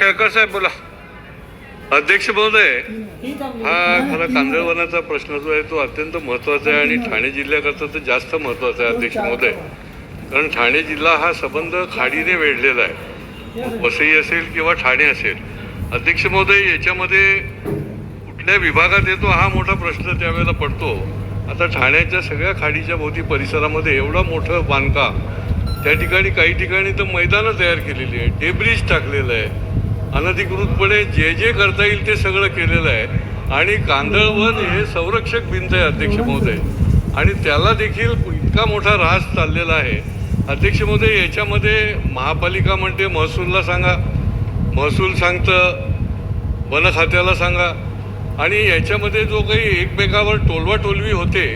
केळकर साहेब बोला. अध्यक्ष महोदय हा खरा कांदळवनाचा प्रश्न जो आहे तो अत्यंत महत्त्वाचा आहे आणि ठाणे जिल्ह्याकरता तर जास्त महत्त्वाचा आहे अध्यक्ष महोदय. कारण ठाणे जिल्हा हा संबंध खाडीने वेढलेला आहे. वसई असेल किंवा ठाणे असेल. अध्यक्ष महोदय याच्यामध्ये कुठल्या विभागात येतो हा मोठा प्रश्न त्यावेळेला पडतो. आता ठाण्याच्या सगळ्या खाडीच्या भोवती परिसरामध्ये एवढं मोठं बांधकाम त्या ठिकाणी काही ठिकाणी तर मैदानं तयार केलेली आहे डेब्रिज टाकलेलं आहे. अनधिकृतपणे जे जे करता येईल ते सगळं केलेलं आहे. आणि कांदळवन हे संरक्षक भिंत आहे अध्यक्ष महोदय. आणि त्याला देखील इतका मोठा रास चाललेला आहे. अध्यक्ष महोदय याच्यामध्ये महापालिका म्हणते महसूलला सांगा. महसूल सांगतं वन खात्याला सांगा. आणि याच्यामध्ये जो काही एकमेकावर टोलवा टोलवी होते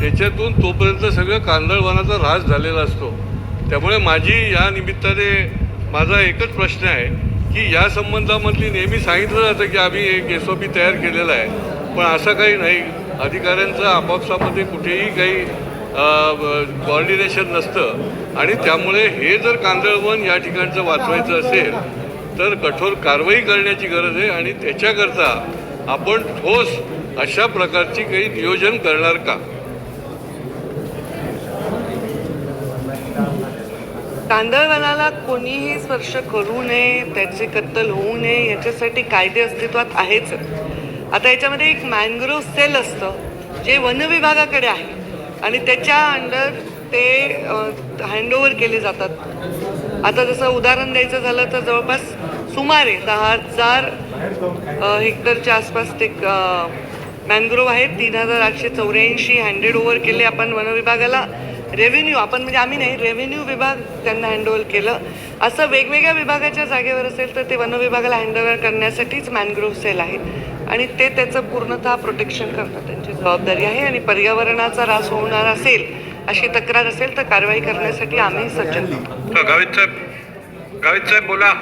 त्याच्यातून तोपर्यंत सगळं कांदळवनाचा ऱ्हास झालेला असतो. त्यामुळे माझी या निमित्ताने माझा एकच प्रश्न आहे. की या संबंधामधली नेहमी सांगितलं जातं की आम्ही एक एस ओ पी तयार केलेला आहे. पण असं काही नाही. अधिकाऱ्यांचं आपापसामध्ये कुठेही काही कॉर्डिनेशन नसतं. आणि त्यामुळे हे जर कांदळवन या ठिकाणचं वाचवायचं असेल तर कठोर कारवाई करण्याची गरज आहे आणि त्याच्याकरता आपण ठोस अशा प्रकारची काही नियोजन करणार का? तांदळवनाला कोणीही स्पर्श करू नये त्याची कत्तल होऊ नये याच्यासाठी कायदे अस्तित्वात आहेच. आता याच्यामध्ये एक मॅनग्रोव्ह सेल असतं जे वन विभागाकडे आहे. आणि त्याच्या अंडर ते हँडओव्हर केले जातात. आता जसं उदाहरण द्यायचं झालं तर जवळपास सुमारे दहा हजार हेक्टरच्या आसपास ते मॅनग्रोव्ह आहेत. तीन हजार आठशे चौऱ्याऐंशी हँडेड ओव्हर केले आपण वनविभागाला रेव्हेन्यू आपण म्हणजे आम्ही नाही रेव्हेन्यू विभाग त्यांना हँडओव्हर केलं. असं वेगवेगळ्या विभागाच्या जागेवर असेल तर ते वन विभागाला हँडओव्हर करण्यासाठीच मॅनग्रोव्ह सेल आहे आणि ते त्याचं पूर्णतः प्रोटेक्शन करणं त्यांची जबाबदारी आहे आणि पर्यावरणाचा ऱ्हास होणार असेल अशी तक्रार असेल तर कारवाई करण्यासाठी आम्ही सज्ज. गावित साहेब गावित साहेब बोला.